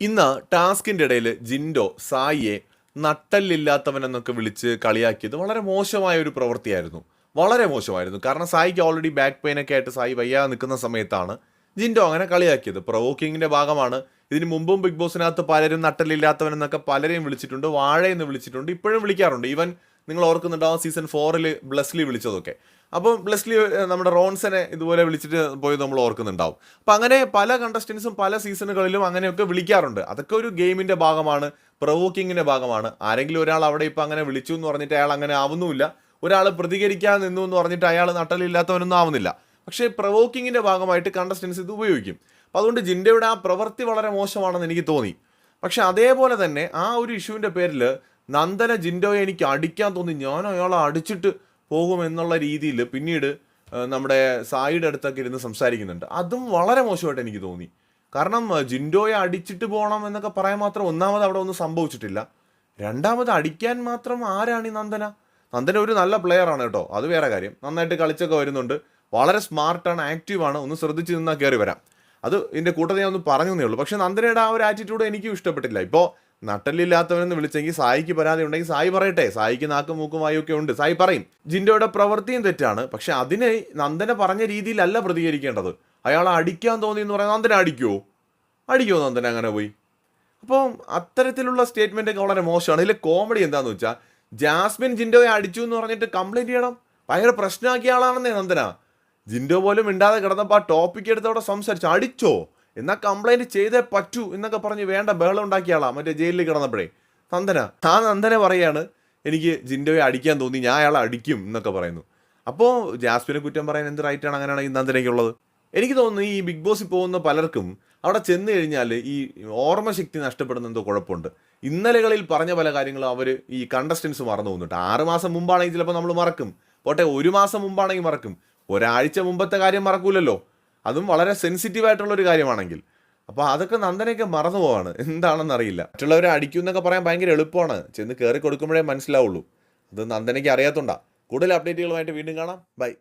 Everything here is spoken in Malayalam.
ഇന്ന് ടാസ്കിന്റെ ഇടയിൽ ജിൻഡോ സായിയെ നട്ടല്ലില്ലാത്തവൻ എന്നൊക്കെ വിളിച്ച് കളിയാക്കിയത് വളരെ മോശമായ ഒരു പ്രവൃത്തിയായിരുന്നു. വളരെ മോശമായിരുന്നു. കാരണം സായിക്ക് ഓൾറെഡി ബാക്ക് പെയിനൊക്കെ ആയിട്ട് സായി വയ്യാതെ നിൽക്കുന്ന സമയത്താണ് ജിൻഡോ അങ്ങനെ കളിയാക്കിയത്. പ്രൊവോക്കിങ്ങിന്റെ ഭാഗമാണ്. ഇതിന് മുമ്പും ബിഗ് ബോസിനകത്ത് പലരും നട്ടലില്ലാത്തവൻ എന്നൊക്കെ പലരെയും വിളിച്ചിട്ടുണ്ട്. വാഴയെന്ന് വിളിച്ചിട്ടുണ്ട്. ഇപ്പോഴും വിളിക്കാറുണ്ട്. ഈവൻ നിങ്ങൾ ഓർക്കുന്നുണ്ടാവും സീസൺ ഫോറിൽ ബ്ലസ്ലി വിളിച്ചതൊക്കെ. അപ്പം ബ്ലസ്ലി നമ്മുടെ റോൺസനെ ഇതുപോലെ വിളിച്ചിട്ട് പോയി നമ്മൾ ഓർക്കുന്നുണ്ടാവും. അപ്പം അങ്ങനെ പല കണ്ടസ്റ്റൻസും പല സീസണുകളിലും അങ്ങനെയൊക്കെ വിളിക്കാറുണ്ട്. അതൊക്കെ ഒരു ഗെയിമിന്റെ ഭാഗമാണ് പ്രവോക്കിങ്ങിന്റെ ഭാഗമാണ്. ആരെങ്കിലും ഒരാൾ അവിടെ ഇപ്പം അങ്ങനെ വിളിച്ചു എന്ന് പറഞ്ഞിട്ട് അയാൾ അങ്ങനെ ആവുന്നുമില്ല. ഒരാൾ പ്രതികരിക്കാൻ നിന്നു എന്ന് പറഞ്ഞിട്ട് അയാൾ നട്ടലില്ലാത്തവനൊന്നും ആവുന്നില്ല. പക്ഷേ പ്രവോക്കിങ്ങിന്റെ ഭാഗമായിട്ട് കണ്ടസ്റ്റൻസ് ഇത് ഉപയോഗിക്കും. അപ്പം അതുകൊണ്ട് ജിൻഡയുടെ ആ പ്രവൃത്തി വളരെ മോശമാണെന്ന് എനിക്ക് തോന്നി. പക്ഷെ അതേപോലെ തന്നെ ആ ഒരു ഇഷ്യൂവിന്റെ പേരിൽ നന്ദന ജിൻഡോയെ എനിക്ക് അടിക്കാൻ തോന്നി. ഞാൻ അയാളെ അടിച്ചിട്ട് പോകും എന്നുള്ള രീതിയിൽ പിന്നീട് നമ്മുടെ സായിയുടെ അടുത്തൊക്കെ ഇരുന്ന് സംസാരിക്കുന്നുണ്ട്. അതും വളരെ മോശമായിട്ട് എനിക്ക് തോന്നി. കാരണം ജിൻഡോയെ അടിച്ചിട്ട് പോകണം എന്നൊക്കെ പറയാൻ മാത്രം ഒന്നാമത് അവിടെ ഒന്നും സംഭവിച്ചിട്ടില്ല. രണ്ടാമത് അടിക്കാൻ മാത്രം ആരാണ് ഈ നന്ദന? നന്ദന ഒരു നല്ല പ്ലെയർ ആണ് കേട്ടോ. അത് വേറെ കാര്യം. നന്നായിട്ട് കളിച്ചൊക്കെ വരുന്നുണ്ട്. വളരെ സ്മാർട്ടാണ് ആക്റ്റീവാണ് ഒന്ന് ശ്രദ്ധിച്ച് നിന്നാൽ കയറി വരാം. അത് ഇതിന്റെ കൂട്ടത്തിൽ ഞാൻ ഒന്ന് പറഞ്ഞു തന്നേ ഉള്ളൂ. പക്ഷേ നന്ദനയുടെ ആ ഒരു ആറ്റിറ്റ്യൂഡ് എനിക്കും ഇഷ്ടപ്പെട്ടില്ല. ഇപ്പോൾ നട്ടലില്ലാത്തവനെന്ന് വിളിച്ചെങ്കിൽ സായിക്ക് പരാതി ഉണ്ടെങ്കിൽ സായി പറയട്ടെ. സായിക്ക് നാക്കും മൂക്കും ഒക്കെ ഉണ്ട്. സായി പറയും ജിൻഡോയുടെ പ്രവൃത്തിയും തെറ്റാണ്. പക്ഷെ അതിനെ നന്ദനെ പറഞ്ഞ രീതിയിലല്ല പ്രതികരിക്കേണ്ടത്. അയാളെ അടിക്കാൻ തോന്നി എന്ന് പറയാൻ നന്ദന അടിക്കുമോ അടിക്കുമോ നന്ദന അങ്ങനെ പോയി? അപ്പോൾ അത്തരത്തിലുള്ള സ്റ്റേറ്റ്മെന്റ് ഒക്കെ വളരെ മോശമാണ്. ഇതിൽ കോമഡി എന്താന്ന് വെച്ചാൽ ജാസ്മിൻ ജിൻഡോയെ അടിച്ചു എന്ന് പറഞ്ഞിട്ട് കംപ്ലൈന്റ് ചെയ്യണം? ഭയങ്കര പ്രശ്നമാക്കിയ ആളാണെന്നേ നന്ദന. ജിൻഡോ പോലും മിണ്ടാതെ കിടന്നപ്പോൾ ആ ടോപ്പിക് എടുത്ത് അവിടെ സംസാരിച്ചു. അടിച്ചോ? എന്നാ കംപ്ലൈന്റ് ചെയ്തേ പറ്റൂ എന്നൊക്കെ പറഞ്ഞ് വേണ്ട ബഹളം ഉണ്ടാക്കിയ ആളാ. മറ്റേ ജയിലിൽ കിടന്നപ്പോഴേ. നന്ദന. ആ നന്ദന പറയാണ്. എനിക്ക് ജിൻഡോയെ അടിക്കാൻ തോന്നി. ഞാൻ അയാളെ അടിക്കും എന്നൊക്കെ പറയുന്നു. അപ്പോൾ ജാസ്മിനെ കുറ്റം പറയാൻ എന്ത് റൈറ്റാണ് അങ്ങനെയാണ് ഈ നന്ദനയ്ക്കുള്ളത് എനിക്ക് തോന്നുന്നു ഈ ബിഗ് ബോസിൽ പോകുന്ന പലർക്കും അവിടെ ചെന്ന് കഴിഞ്ഞാൽ ഈ ഓർമ്മശക്തി നഷ്ടപ്പെടുന്ന എന്തോ കുഴപ്പമുണ്ട്. ഇന്നലകളിൽ പറഞ്ഞ പല കാര്യങ്ങളും അവർ ഈ കണ്ടസ്റ്റൻസ് മറന്നു പോകുന്നുണ്ട്. ആറ് മാസം മുമ്പാണെങ്കിൽ ചിലപ്പോൾ നമ്മൾ മറക്കും. പോട്ടെ ഒരു മാസം മുമ്പാണെങ്കിൽ മറക്കും. ഒരാഴ്ച മുമ്പത്തെ കാര്യം മറക്കൂലല്ലോ. അതും വളരെ സെൻസിറ്റീവ് ആയിട്ടുള്ള ഒരു കാര്യമാണെങ്കിൽ. അപ്പോൾ അതൊക്കെ നന്ദനയൊക്കെ മറന്നു പോവാണ്. എന്താണെന്ന് അറിയില്ല. മറ്റുള്ളവരെ അടിക്കും എന്നൊക്കെ പറയാൻ ഭയങ്കര എളുപ്പമാണ്. ചെന്ന് കയറി കൊടുക്കുമ്പോഴേ മനസ്സിലാവുള്ളൂ. അത് നന്ദനയ്ക്ക് അറിയാത്തോണ്ടാ. കൂടുതൽ അപ്ഡേറ്റുകളുമായിട്ട് വീണ്ടും കാണാം. ബൈ